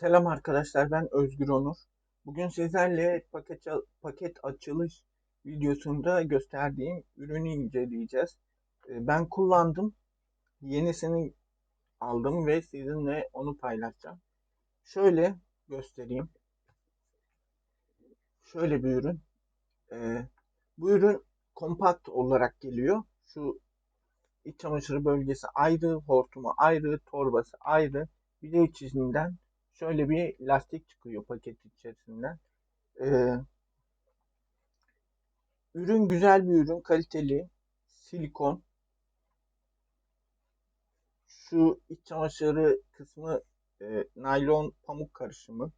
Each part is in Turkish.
Selam arkadaşlar ben Özgür Onur. Bugün sizlerle paket, paket açılış videosunda gösterdiğim ürünü inceleyeceğiz. Ee, Ben kullandım. Yenisini aldım ve sizinle onu paylaşacağım. Şöyle göstereyim. Şöyle bir ürün. Ee, Bu ürün kompakt olarak geliyor. Şu iç çamaşırı bölgesi ayrı, hortumu ayrı, torbası ayrı. Bir de iç yüzünden şöyle bir lastik çıkıyor paket içerisinden. Ee, ürün güzel bir ürün, kaliteli, silikon. Şu iç çamaşırı kısmı e, naylon pamuk karışımı.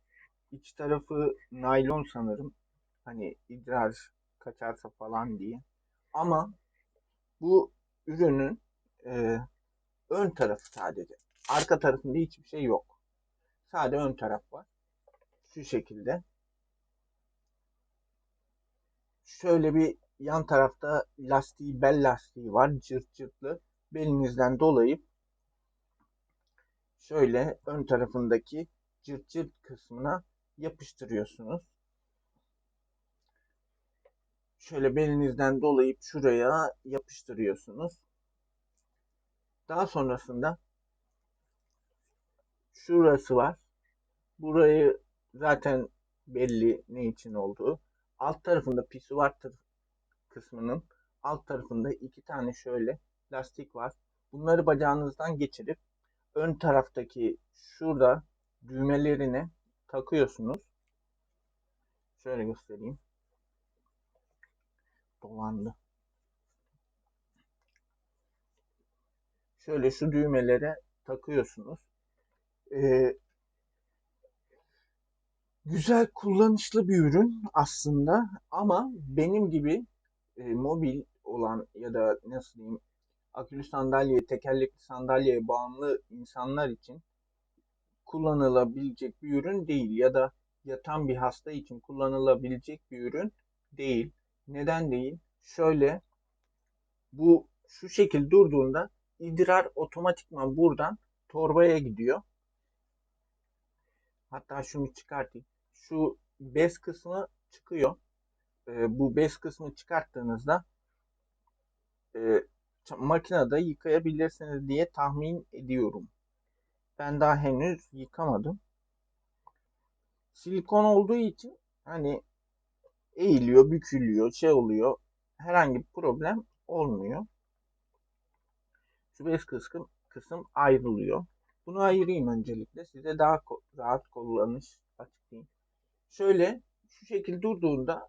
İç tarafı naylon sanırım. Hani idrar kaçarsa falan diye. Ama bu ürünün e, ön tarafı sadece. Arka tarafında hiçbir şey yok. Sadece ön taraf var. Şu şekilde. Şöyle bir yan tarafta lastiği, bel lastiği var. Cırt cırtlı. Belinizden dolayıp şöyle ön tarafındaki cırt cırt kısmına yapıştırıyorsunuz. Şöyle belinizden dolayıp şuraya yapıştırıyorsunuz. Daha sonrasında şurası var. Burayı zaten belli ne için olduğu. Alt tarafında pisuvar kısmının alt tarafında iki tane şöyle lastik var. Bunları bacağınızdan geçirip ön taraftaki şurada düğmelerine takıyorsunuz. Şöyle göstereyim. Dolandı. Şöyle şu düğmelere takıyorsunuz. Ee, güzel kullanışlı bir ürün aslında ama benim gibi e, mobil olan ya da nasıl diyeyim akülü sandalye, tekerlekli sandalyeye bağımlı insanlar için kullanılabilecek bir ürün değil ya da yatan bir hasta için kullanılabilecek bir ürün değil. Neden değil? Şöyle bu şu şekil durduğunda idrar otomatikman buradan torbaya gidiyor. Hatta şunu çıkartayım. Şu bez kısmı çıkıyor. E, bu bez kısmı çıkarttığınızda e, makinede yıkayabilirsiniz diye tahmin ediyorum. Ben daha henüz yıkamadım. Silikon olduğu için hani eğiliyor, bükülüyor, şey oluyor. Herhangi bir problem olmuyor. Şu bez kısım, kısım ayrılıyor. Bunu ayırayım öncelikle. Size daha rahat kullanış açıklayayım. Şöyle şu şekilde durduğunda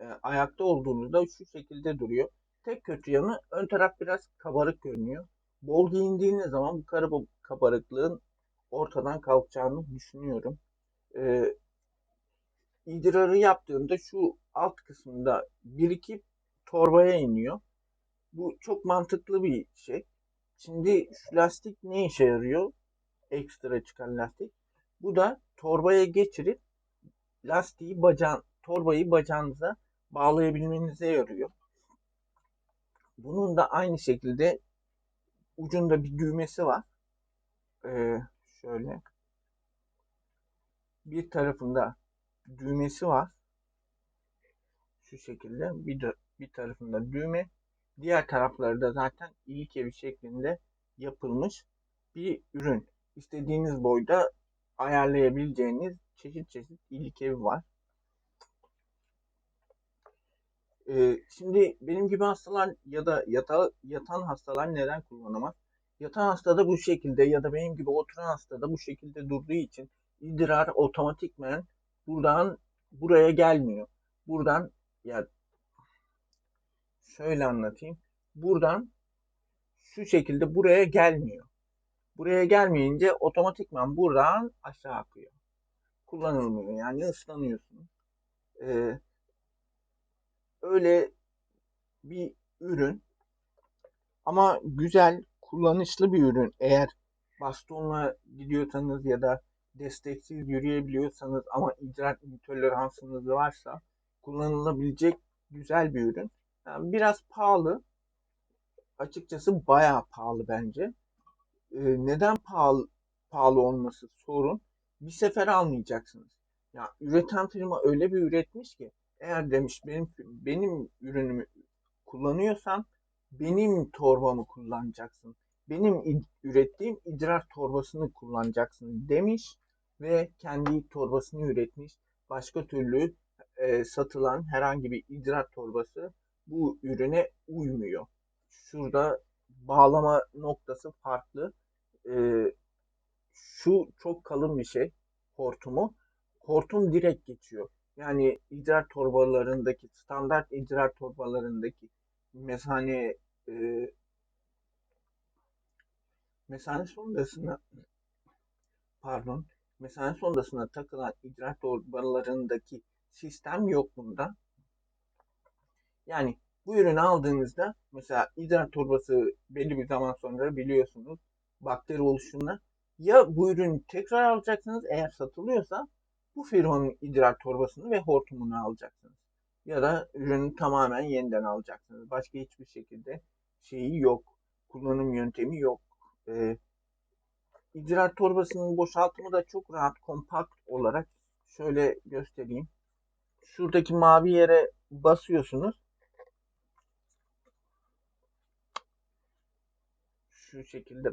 e, ayakta olduğunuzda şu şekilde duruyor. Tek kötü yanı ön taraf biraz kabarık görünüyor. Bol giyindiğiniz zaman bu kara kabarıklığın ortadan kalkacağını düşünüyorum. E, idrarı yaptığımda şu alt kısmında birikip torbaya iniyor. Bu çok mantıklı bir şey. Şimdi şu lastik ne işe yarıyor? Ekstra çıkan lastik. Bu da torbaya geçirip lastiği bacağın, torbayı bacağınıza bağlayabilmenize yarıyor. Bunun da aynı şekilde ucunda bir düğmesi var. Ee, şöyle bir tarafında düğmesi var. Şu şekilde bir, bir tarafında düğme. Diğer tarafları da zaten ilik evi şeklinde yapılmış bir ürün. İstediğiniz boyda ayarlayabileceğiniz çeşit çeşit ilik evi var. Ee, şimdi benim gibi hastalar ya da yata, yatan hastalar neden kullanamaz? Yatan hastada bu şekilde ya da benim gibi oturan hastada bu şekilde durduğu için idrar otomatikmen buradan buraya gelmiyor. Buradan ya şöyle anlatayım. Buradan şu şekilde buraya gelmiyor. Buraya gelmeyince otomatikman buradan aşağı akıyor. Kullanılmıyor yani ıslanıyorsunuz. Ee, öyle bir ürün ama güzel kullanışlı bir ürün. Eğer bastonla gidiyorsanız ya da desteksiz yürüyebiliyorsanız ama idrar intoleransınız varsa kullanılabilecek güzel bir ürün. Yani biraz pahalı. Açıkçası bayağı pahalı bence. Ee, neden pahalı pahalı olması sorun. bir sefer almayacaksınız. Ya üreten firma öyle bir üretmiş ki eğer demiş benim benim ürünümü kullanıyorsan benim torbamı kullanacaksın. Benim ürettiğim idrar torbasını kullanacaksın demiş ve kendi torbasını üretmiş. Başka türlü e, satılan herhangi bir idrar torbası bu ürüne uymuyor. Şurada bağlama noktası farklı. E, şu çok kalın bir şey hortumu. Hortum direkt geçiyor. Yani idrar torbalarındaki standart idrar torbalarındaki mesane e, mesane sondasına pardon mesane sondasına takılan idrar torbalarındaki sistem yok bunda. Yani bu ürünü aldığınızda mesela idrar torbası belli bir zaman sonra biliyorsunuz bakteri oluşumuna ya bu ürünü tekrar alacaksınız eğer satılıyorsa bu firmanın idrar torbasını ve hortumunu alacaksınız. Ya da ürünü tamamen yeniden alacaksınız. Başka hiçbir şekilde şeyi yok. Kullanım yöntemi yok. Ee, idrar torbasının boşaltımı da çok rahat, kompakt olarak şöyle göstereyim. Şuradaki mavi yere basıyorsunuz. Şu şekilde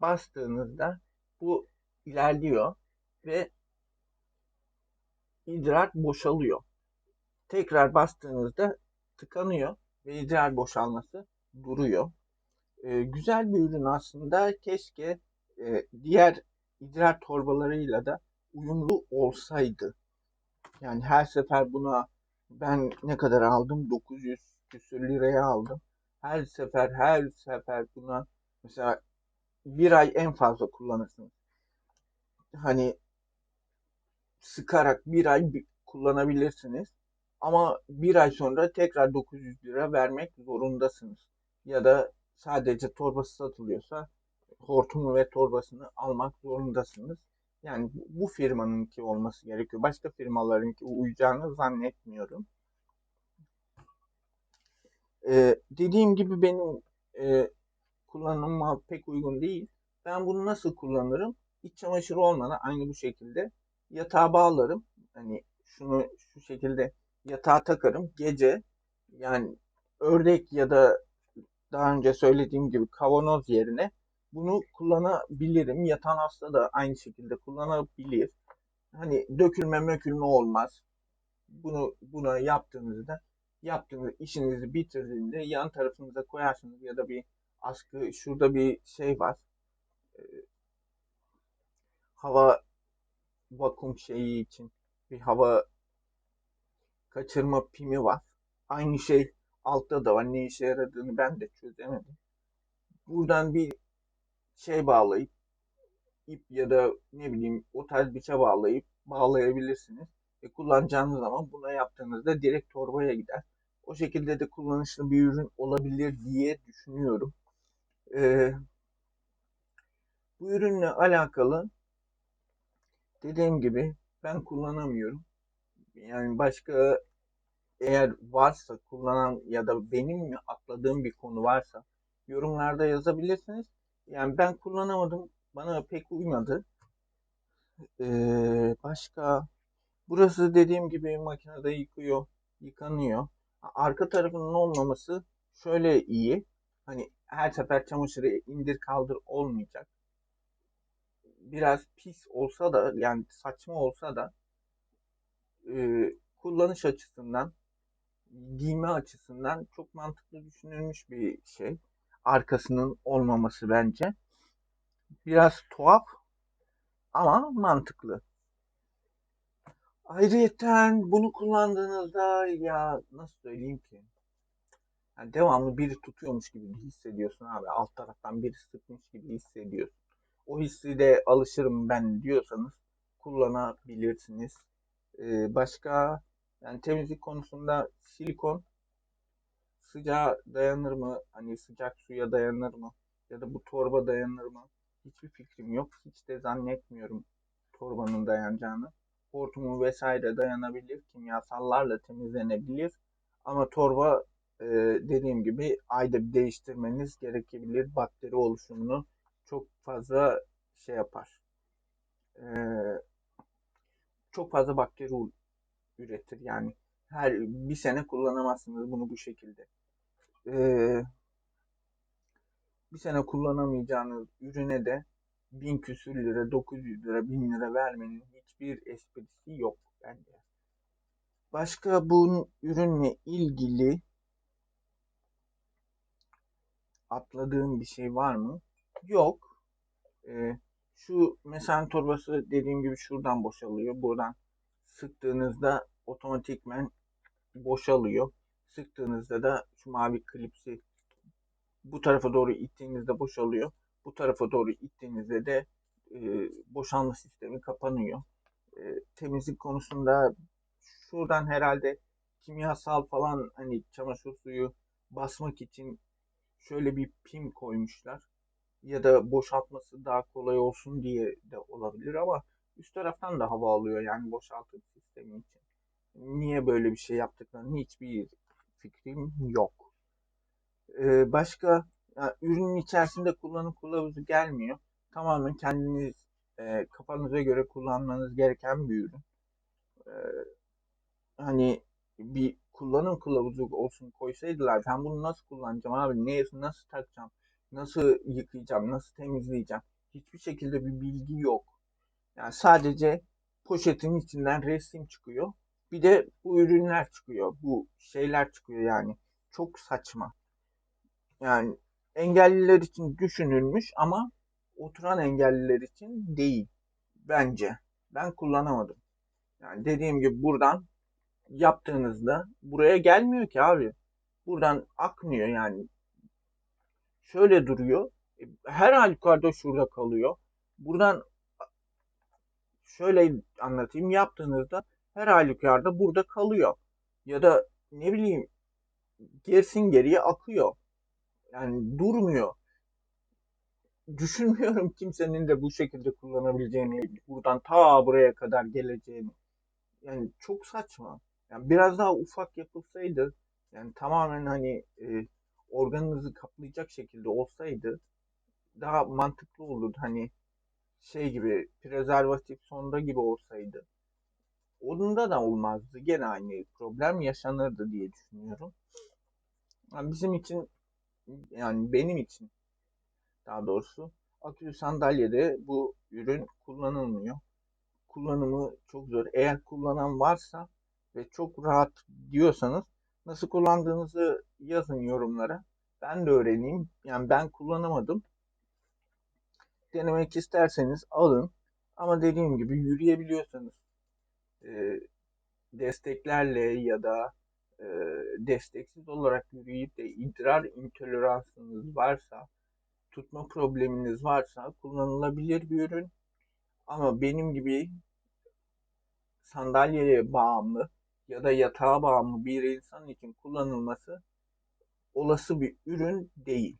bastığınızda bu ilerliyor ve idrar boşalıyor. Tekrar bastığınızda tıkanıyor ve idrar boşalması duruyor. Ee, güzel bir ürün aslında. Keşke e, diğer idrar torbalarıyla da uyumlu olsaydı. Yani her sefer buna ben ne kadar aldım? 900 küsür liraya aldım. Her sefer her sefer buna mesela bir ay en fazla kullanırsınız. Hani sıkarak bir ay kullanabilirsiniz. Ama bir ay sonra tekrar 900 lira vermek zorundasınız. Ya da sadece torbası satılıyorsa hortumu ve torbasını almak zorundasınız. Yani bu firmanınki olması gerekiyor. Başka firmalarınki uyacağını zannetmiyorum. Ee, dediğim gibi benim e, kullanıma pek uygun değil. Ben bunu nasıl kullanırım? İç çamaşırı olmadan aynı bu şekilde yatağa bağlarım. Hani şunu şu şekilde yatağa takarım. Gece yani ördek ya da daha önce söylediğim gibi kavanoz yerine bunu kullanabilirim. Yatan hasta da aynı şekilde kullanabilir. Hani dökülme mökülme olmaz. Bunu buna yaptığınızda yaptığınız işinizi bitirdiğinde yan tarafınıza koyarsınız ya da bir askı şurada bir şey var. Ee, hava vakum şeyi için bir hava kaçırma pimi var. Aynı şey altta da var. Ne işe yaradığını ben de çözemedim. Buradan bir şey bağlayıp ip ya da ne bileyim o tarz bir şey bağlayıp bağlayabilirsiniz. E, kullanacağınız zaman buna yaptığınızda direkt torbaya gider. O şekilde de kullanışlı bir ürün olabilir diye düşünüyorum. Ee, bu ürünle alakalı dediğim gibi ben kullanamıyorum. Yani başka eğer varsa kullanan ya da benim mi atladığım bir konu varsa yorumlarda yazabilirsiniz. Yani ben kullanamadım. Bana pek uymadı. Ee, başka burası dediğim gibi makinede yıkıyor, yıkanıyor. Arka tarafının olmaması şöyle iyi. Hani her sefer çamaşırı indir kaldır olmayacak. Biraz pis olsa da yani saçma olsa da e, kullanış açısından giyme açısından çok mantıklı düşünülmüş bir şey. Arkasının olmaması bence. Biraz tuhaf ama mantıklı. Ayrıyeten bunu kullandığınızda ya nasıl söyleyeyim ki? Yani devamlı biri tutuyormuş gibi hissediyorsun abi. Alt taraftan biri sıkmış gibi hissediyorsun. O hissi de alışırım ben diyorsanız kullanabilirsiniz. Ee, başka yani temizlik konusunda silikon sıcağa dayanır mı? Hani sıcak suya dayanır mı? Ya da bu torba dayanır mı? Hiçbir fikrim yok. Hiç de zannetmiyorum torbanın dayanacağını. Hortumu vesaire dayanabilir. Kimyasallarla temizlenebilir. Ama torba e, dediğim gibi ayda bir değiştirmeniz gerekebilir. Bakteri oluşumunu çok fazla şey yapar. e, çok fazla bakteri üretir. Yani her bir sene kullanamazsınız bunu bu şekilde. E, bir sene kullanamayacağınız ürüne de 1000 küsür lira, 900 lira, 1000 lira vermenin hiçbir esprisi yok bence. Başka bu ürünle ilgili atladığım bir şey var mı? Yok. Ee, şu mesen torbası dediğim gibi şuradan boşalıyor. Buradan sıktığınızda otomatikmen boşalıyor. Sıktığınızda da şu mavi klipsi bu tarafa doğru ittiğinizde boşalıyor. Bu tarafa doğru ittiğinizde de e, boşalma sistemi kapanıyor. E, temizlik konusunda şuradan herhalde kimyasal falan hani çamaşır suyu basmak için şöyle bir pim koymuşlar. Ya da boşaltması daha kolay olsun diye de olabilir ama üst taraftan da hava alıyor yani boşaltım sistemi için. Niye böyle bir şey yaptıklarını hiçbir fikrim yok. Ee, başka ya, ürünün içerisinde kullanım kılavuzu gelmiyor. Tamamen kendiniz e, kafanıza göre kullanmanız gereken bir ürün. Ee, hani bir kullanım kılavuzu olsun koysaydılar ben bunu nasıl kullanacağım abi ne nasıl takacağım nasıl yıkayacağım nasıl temizleyeceğim hiçbir şekilde bir bilgi yok. Yani sadece poşetin içinden resim çıkıyor bir de bu ürünler çıkıyor bu şeyler çıkıyor yani çok saçma. Yani engelliler için düşünülmüş ama oturan engelliler için değil bence. Ben kullanamadım. Yani dediğim gibi buradan yaptığınızda buraya gelmiyor ki abi. Buradan akmıyor yani. Şöyle duruyor. E, Her halükarda şurada kalıyor. Buradan şöyle anlatayım. Yaptığınızda her halükarda burada kalıyor. Ya da ne bileyim gerisin geriye akıyor. Yani durmuyor. Düşünmüyorum kimsenin de bu şekilde kullanabileceğini, buradan ta buraya kadar geleceğini. Yani çok saçma. Yani biraz daha ufak yapılsaydı, yani tamamen hani e, organınızı kaplayacak şekilde olsaydı daha mantıklı olurdu. Hani şey gibi prezervatif sonda gibi olsaydı. Onda da olmazdı. Gene aynı problem yaşanırdı diye düşünüyorum. Yani bizim için yani benim için daha doğrusu akülü sandalyede bu ürün kullanılmıyor. kullanımı çok zor. Eğer kullanan varsa ve çok rahat diyorsanız nasıl kullandığınızı yazın yorumlara. Ben de öğreneyim. Yani ben kullanamadım. Denemek isterseniz alın. Ama dediğim gibi yürüyebiliyorsanız e, desteklerle ya da e, desteksiz olarak yürüyüp de idrar intoleransınız varsa, tutma probleminiz varsa kullanılabilir bir ürün. Ama benim gibi sandalyeye bağımlı ya da yatağa bağımlı bir insan için kullanılması olası bir ürün değil.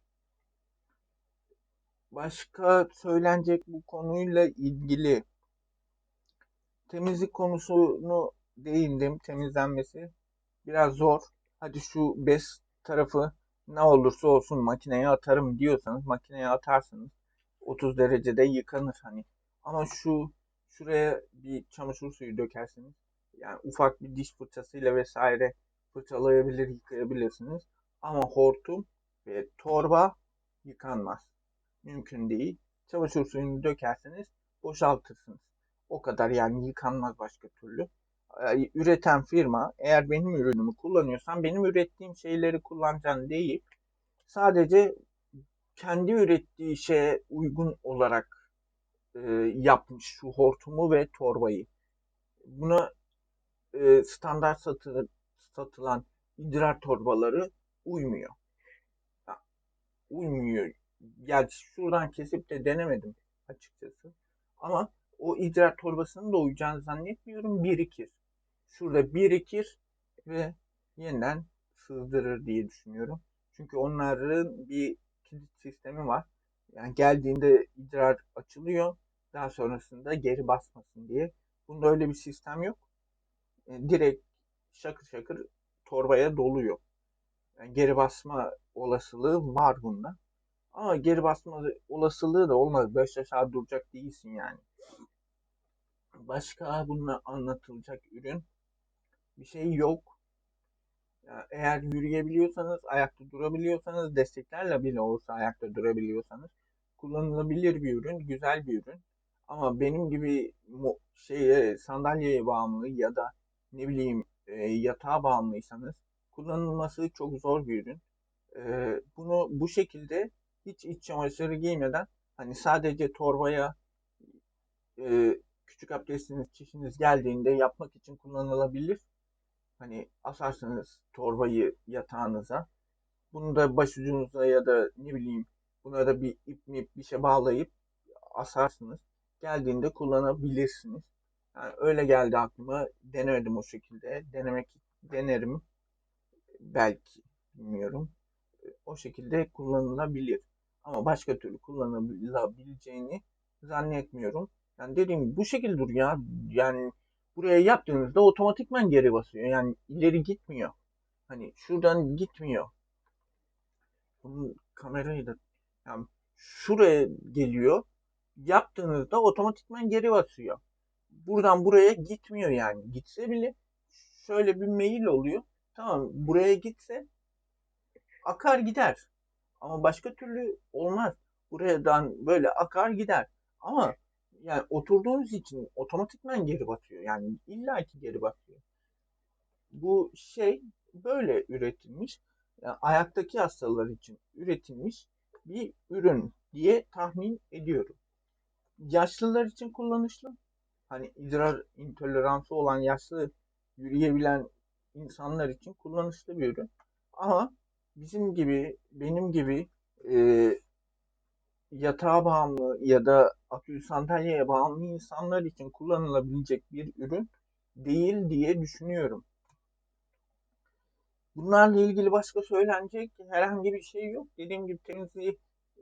Başka söylenecek bu konuyla ilgili temizlik konusunu değindim. Temizlenmesi biraz zor. Hadi şu bez tarafı ne olursa olsun makineye atarım diyorsanız makineye atarsınız. 30 derecede yıkanır hani. Ama şu şuraya bir çamaşır suyu dökersiniz. Yani ufak bir diş fırçasıyla vesaire fırçalayabilir, yıkayabilirsiniz. Ama hortum ve torba yıkanmaz. Mümkün değil. Çamaşır suyunu dökerseniz boşaltırsınız. O kadar yani yıkanmaz başka türlü. Ee, Üreten firma eğer benim ürünümü kullanıyorsan benim ürettiğim şeyleri kullanacaksın deyip sadece kendi ürettiği şeye uygun olarak e, yapmış şu hortumu ve torbayı. Buna e, standart satı, satılan idrar torbaları uymuyor. Uymuyor. Yani şuradan kesip de denemedim açıkçası. Ama o idrar torbasının da uyacağını zannetmiyorum. Birikir. Şurada birikir ve yeniden sızdırır diye düşünüyorum. Çünkü onların bir kilit sistemi var. Yani geldiğinde idrar açılıyor. Daha sonrasında geri basmasın diye. Bunda öyle bir sistem yok. E, direkt şakır şakır torbaya doluyor. Yani geri basma olasılığı var bunda. Ama geri basma olasılığı da olmaz. Beş aşağı duracak değilsin yani. Başka bununla anlatılacak ürün bir şey yok. Ya eğer yürüyebiliyorsanız, ayakta durabiliyorsanız, desteklerle bile olsa ayakta durabiliyorsanız kullanılabilir bir ürün, güzel bir ürün. Ama benim gibi şeye sandalyeye bağımlı ya da ne bileyim e, yatağa bağımlıysanız kullanılması çok zor bir ürün. E, bunu bu şekilde hiç iç çamaşırı giymeden hani sadece torbaya e, küçük abdestiniz, çişiniz geldiğinde yapmak için kullanılabilir. Hani asarsınız torbayı yatağınıza. Bunu da başucunuza ya da ne bileyim buna da bir ip mi bir şey bağlayıp asarsınız. Geldiğinde kullanabilirsiniz. Yani öyle geldi aklıma. Denemedim o şekilde. Denemek denerim belki bilmiyorum. O şekilde kullanılabilir. Ama başka türlü kullanılabileceğini zannetmiyorum. Yani dediğim gibi bu şekilde dur ya. Yani buraya yaptığınızda otomatikman geri basıyor. Yani ileri gitmiyor. Hani şuradan gitmiyor. Bunun kamerayı da yani şuraya geliyor. Yaptığınızda otomatikman geri basıyor. Buradan buraya gitmiyor yani. Gitse bile şöyle bir mail oluyor. Tamam buraya gitse akar gider. Ama başka türlü olmaz. Buradan böyle akar gider. Ama yani oturduğunuz için otomatikman geri batıyor. Yani illaki geri batıyor. Bu şey böyle üretilmiş. Yani ayaktaki hastalar için üretilmiş bir ürün diye tahmin ediyorum. Yaşlılar için kullanışlı. Hani idrar intoleransı olan yaşlı yürüyebilen insanlar için kullanışlı bir ürün. Ama bizim gibi, benim gibi e, yatağa bağımlı ya da akülü sandalyeye bağımlı insanlar için kullanılabilecek bir ürün değil diye düşünüyorum. Bunlarla ilgili başka söylenecek herhangi bir şey yok. Dediğim gibi temizliği,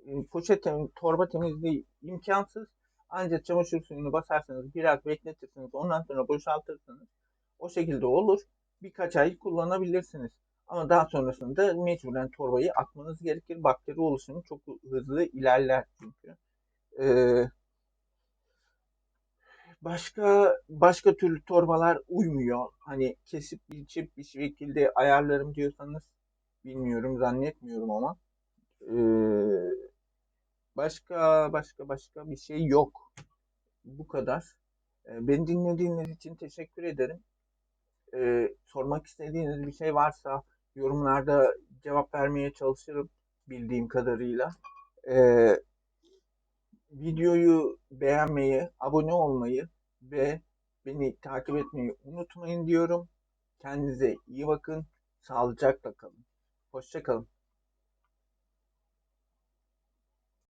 e, poşet temiz, torba temizliği imkansız. Ancak çamaşır suyunu basarsanız biraz bekletirsiniz. Ondan sonra boşaltırsınız. O şekilde olur. Birkaç ay kullanabilirsiniz. Ama daha sonrasında mecburen torbayı atmanız gerekir. Bakteri oluşumu çok hızlı ilerler çünkü. Ee, başka başka türlü torbalar uymuyor. Hani kesip biçip bir şekilde ayarlarım diyorsanız bilmiyorum zannetmiyorum ama ee, başka başka başka bir şey yok. Bu kadar. Ee, beni dinlediğiniz için teşekkür ederim. Ee, sormak istediğiniz bir şey varsa yorumlarda cevap vermeye çalışırım bildiğim kadarıyla. Ee, videoyu beğenmeyi, abone olmayı ve beni takip etmeyi unutmayın diyorum. Kendinize iyi bakın. Sağlıcakla kalın. Hoşçakalın.